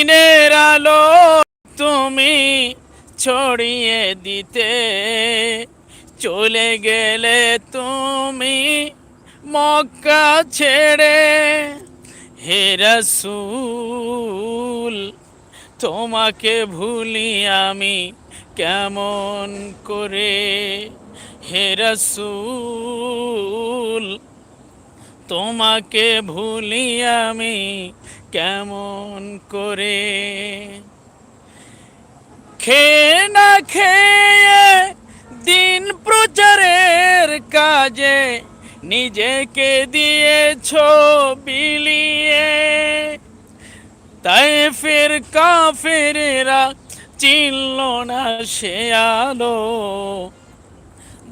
দিনের আলো তুমি ছড়িয়ে দিতে। চলে গেলে তুমি মক্কা ছেড়ে হে রসুল, তোমাকে ভুলি আমি কেমন করে? হে রসুল তোমাকে ভুলি আমি কেমন করে? খেয়ে না খেয়ে দিন প্রচারের কাজে নিজেকে দিয়েছ বিলিয়ে। তাই ফের কাফেরেরা চিনল না সে আলো।